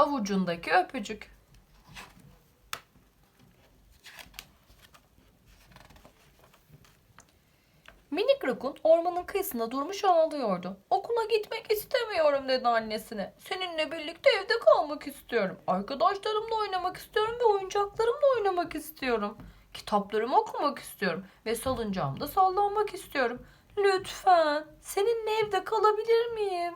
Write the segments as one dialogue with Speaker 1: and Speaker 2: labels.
Speaker 1: Avucundaki öpücük. Minik rakun ormanın kıyısında durmuş ağlıyordu. Okula gitmek istemiyorum dedi annesine. Seninle birlikte evde kalmak istiyorum. Arkadaşlarımla oynamak istiyorum ve oyuncaklarımla oynamak istiyorum. Kitaplarımı okumak istiyorum ve salıncağımda sallanmak istiyorum. Lütfen seninle evde kalabilir miyim?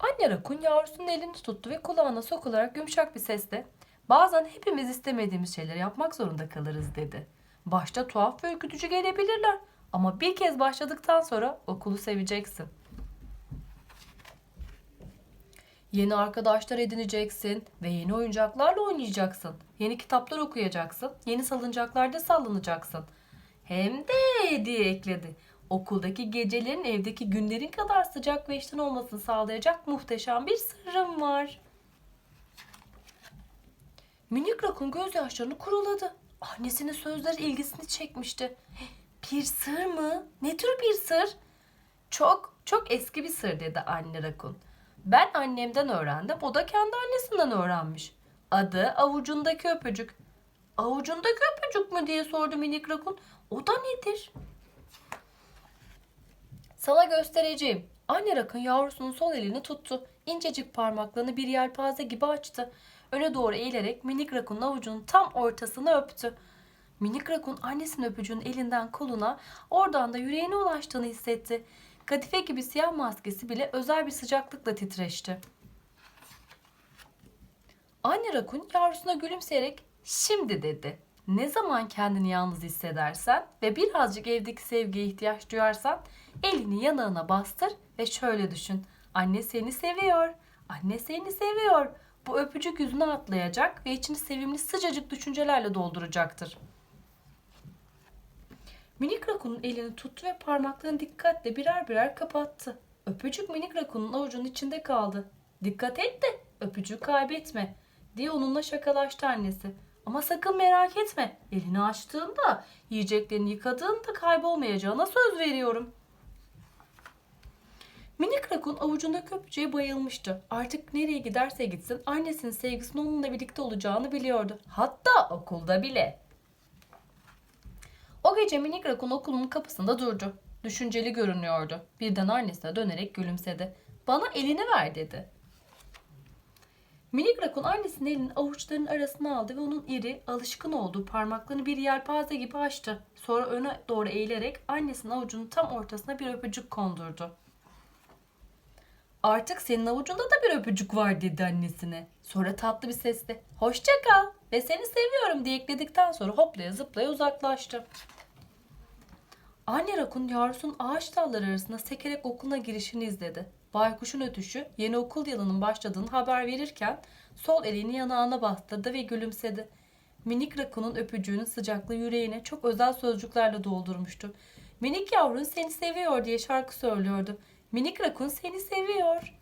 Speaker 1: Anne rakun yavrusunun elini tuttu ve kulağına sokularak yumuşak bir sesle bazen hepimiz istemediğimiz şeyleri yapmak zorunda kalırız dedi. Başta tuhaf ve ürkütücü gelebilirler ama bir kez başladıktan sonra okulu seveceksin. Yeni arkadaşlar edineceksin ve yeni oyuncaklarla oynayacaksın. Yeni kitaplar okuyacaksın. Yeni salıncaklarda sallanacaksın. Hem de diye ekledi. Okuldaki gecelerin evdeki günlerin kadar sıcak ve işten olmasını sağlayacak muhteşem bir sırrım var. Minik rakun gözyaşlarını kuruladı. Annesinin sözleri ilgisini çekmişti. Bir sır mı? Ne tür bir sır? Çok çok eski bir sır dedi anne rakun. Ben annemden öğrendim, o da kendi annesinden öğrenmiş. Adı avucundaki öpücük. Avucundaki öpücük mü diye sordu minik rakun. O da nedir? Sana göstereceğim. Anne rakun yavrusunun sol elini tuttu. İncecik parmaklarını bir yelpaze gibi açtı. Öne doğru eğilerek minik rakunun avucunun tam ortasını öptü. Minik rakun annesinin öpücüğünün elinden koluna, oradan da yüreğine ulaştığını hissetti. Kadife gibi siyah maskesi bile özel bir sıcaklıkla titreşti. Anne rakun yavrusuna gülümseyerek şimdi dedi. Ne zaman kendini yalnız hissedersen ve birazcık evdeki sevgiye ihtiyaç duyarsan elini yanağına bastır ve şöyle düşün. Anne seni seviyor. Anne seni seviyor. Bu öpücük yüzüne atlayacak ve içini sevimli sıcacık düşüncelerle dolduracaktır. Minik rakunun elini tuttu ve parmaklarını dikkatle birer birer kapattı. Öpücük minik rakunun avucunun içinde kaldı. Dikkat et de öpücüğü kaybetme diye onunla şakalaştı annesi. Ama sakın merak etme. Elini açtığında, yiyeceklerini yıkadığında kaybolmayacağına söz veriyorum. Minik rakun avucundaki öpücüğe bayılmıştı. Artık nereye giderse gitsin annesinin sevgisinin onunla birlikte olacağını biliyordu. Hatta okulda bile. O gece minik rakun okulun kapısında durdu. Düşünceli görünüyordu. Birden annesine dönerek gülümsedi. Bana elini ver dedi. Minik rakun annesinin elini avuçlarının arasına aldı ve onun iri, alışkın olduğu parmaklarını bir yelpaze gibi açtı. Sonra öne doğru eğilerek annesinin avucunun tam ortasına bir öpücük kondurdu. Artık senin avucunda da bir öpücük var dedi annesine. Sonra tatlı bir sesle hoşça kal ve seni seviyorum diye ekledikten sonra hoplaya zıplaya uzaklaştı. Anne rakun yavrusunun ağaç dalları arasında sekerek okuluna girişini izledi. Baykuşun ötüşü yeni okul yılının başladığını haber verirken sol elini yanağına bastırdı ve gülümsedi. Minik rakunun öpücüğünün sıcaklığı yüreğine çok özel sözcüklerle doldurmuştu. Minik yavrun seni seviyor diye şarkı söylüyordu. Minik rakun seni seviyor.